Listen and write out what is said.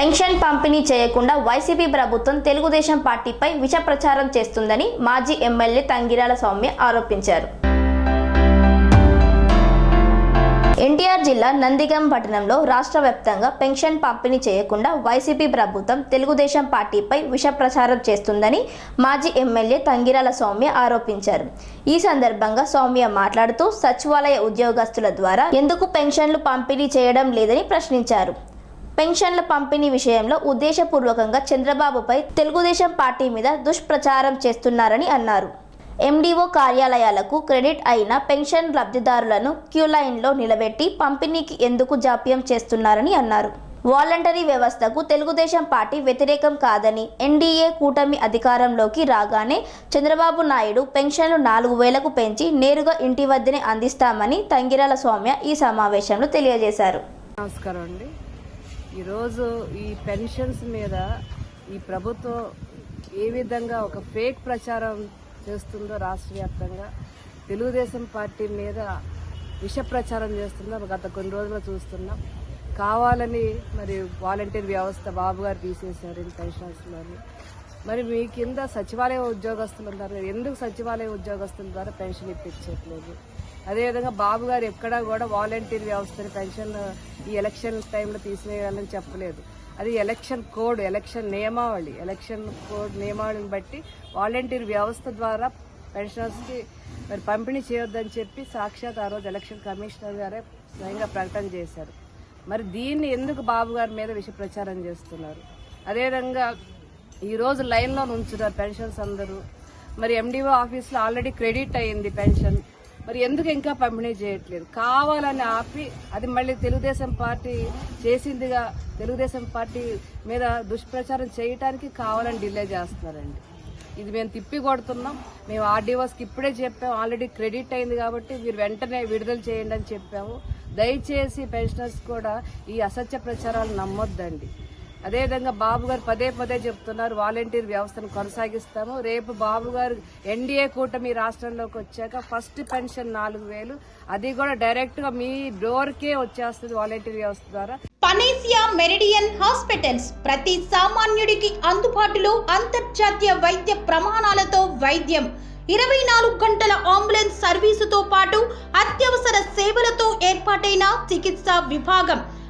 Pension పంపిణీ చేయకుండా YCP ప్రభుత్వం తెలుగుదేశం పార్టీపై విష ప్రచారం చేస్తుందని మాజీ ఎమ్మెల్యే తంగిరాల సౌమ్య ఆరోపించారు. ఎన్టీఆర్ జిల్లా నందిగం పట్టణంలో రాష్ట్ర వ్యాప్తంగా పెన్షన్ పంపిణీ చేయకుండా వైసీపీ ప్రభుత్వం తెలుగుదేశం పార్టీపై విష ప్రచారం చేస్తుందని మాజీ ఎమ్మెల్యే తంగిరాల సౌమ్య ఆరోపించారు. ఈ సందర్భంగా సౌమ్య మాట్లాడుతూ సచివాలయ ఉద్యోగస్తుల ద్వారా ఎందుకు పెన్షన్లు పంపిణీ చేయడం లేదని ప్రశ్నించారు. పెన్షన్ల పంపిణీ విషయంలో ఉద్దేశపూర్వకంగా చంద్రబాబుపై తెలుగుదేశం పార్టీ మీద దుష్ప్రచారం చేస్తున్నారని అన్నారు. ఎండీఓ కార్యాలయాలకు క్రెడిట్ అయిన పెన్షన్ లబ్ధిదారులను క్యూ లైన్లో నిలబెట్టి పంపిణీకి ఎందుకు జాప్యం చేస్తున్నారని అన్నారు. వాలంటరీ వ్యవస్థకు తెలుగుదేశం పార్టీ వ్యతిరేకం కాదని ఎన్డీఏ కూటమి అధికారంలోకి రాగానే చంద్రబాబు నాయుడు పెన్షన్లు నాలుగు వేలకు పెంచి నేరుగా ఇంటి వద్దనే అందిస్తామని తంగిరాల స్వామ్య ఈ సమావేశంలో తెలియజేశారు. నమస్కారం అండి. ఈరోజు ఈ పెన్షన్స్ మీద ఈ ప్రభుత్వం ఏ విధంగా ఒక ఫేక్ ప్రచారం చేస్తుందో రాష్ట్ర వ్యాప్తంగా తెలుగుదేశం పార్టీ మీద విష ప్రచారం చేస్తుందో గత కొన్ని రోజులు చూస్తున్నాం. కావాలని మరి వాలంటీర్ వ్యవస్థ బాబు గారు తీసేశారు ఈ పెన్షన్స్లోని. మరి మీ కింద సచివాలయ ఉద్యోగస్తులు ఉన్నారు ఎందుకు సచివాలయ ఉద్యోగస్తుల ద్వారా పెన్షన్ ఇప్పించట్లేదు? అదేవిధంగా బాబు గారు ఎక్కడా కూడా వాలంటీర్ వ్యవస్థని పెన్షన్ ఈ ఎలక్షన్ టైంలో తీసివేయాలని చెప్పలేదు. అది ఎలక్షన్ కోడ్ ఎలక్షన్ నియమావళి ఎలక్షన్ కోడ్ నియమావళిని బట్టి వాలంటీర్ వ్యవస్థ ద్వారా పెన్షనర్స్కి మరి పంపిణీ చేయొద్దని చెప్పి సాక్షాత్ ఆ రోజు ఎలక్షన్ కమిషనర్ గారే స్వయంగా ప్రకటన చేశారు. మరి దీన్ని ఎందుకు బాబు గారి మీద విష ప్రచారం చేస్తున్నారు? అదేవిధంగా ఈరోజు లైన్లో ఉంచుతారు పెన్షన్స్ అందరూ. మరి ఎండిఓ ఆఫీస్లో ఆల్రెడీ క్రెడిట్ అయ్యింది పెన్షన్. మరి ఎందుకు ఇంకా పంపిణీ చేయట్లేదు? కావాలని ఆపి అది మళ్ళీ తెలుగుదేశం పార్టీ చేసిందిగా తెలుగుదేశం పార్టీ మీద దుష్ప్రచారం చేయటానికి కావాలని డిలే చేస్తున్నారండి. ఇది మేము తిప్పి కొడుతున్నాం. మేము ఆర్డీఓస్కి ఇప్పుడే చెప్పాము ఆల్రెడీ క్రెడిట్ అయింది కాబట్టి మీరు వెంటనే విడుదల చేయండి అని చెప్పాము. దయచేసి పెన్షనర్స్ కూడా ఈ అసత్య ప్రచారాలు నమ్మొద్దండి. అదేవిధంగా బాబు గారు పదే పదే చెప్తున్నారు వాలంటీర్ వ్యవస్థను కొనసాగిస్తాము. రేపు బాబు గారు ఎన్డీఏ కూటమి రాష్ట్రంలోకి వచ్చాక ఫస్ట్ పెన్షన్ నాలుగు వేలు. అది కూడా డైరెక్ట్గా మీ డోర్కే వచ్చేస్తుంది వాలంటీర్ వ్యవస్థ ద్వారా. పనేసియా మెరిడియన్ హాస్పిటల్స్ ప్రతి సామాన్యుడికి అందుబాటులో అంతర్జాతీయ వైద్య ప్రమాణాలతో వైద్యం. ఇరవై నాలుగు గంటల అంబులెన్స్ సర్వీసుతో పాటు అత్యవసర సేవలతో ఏర్పాటైన చికిత్సా విభాగం.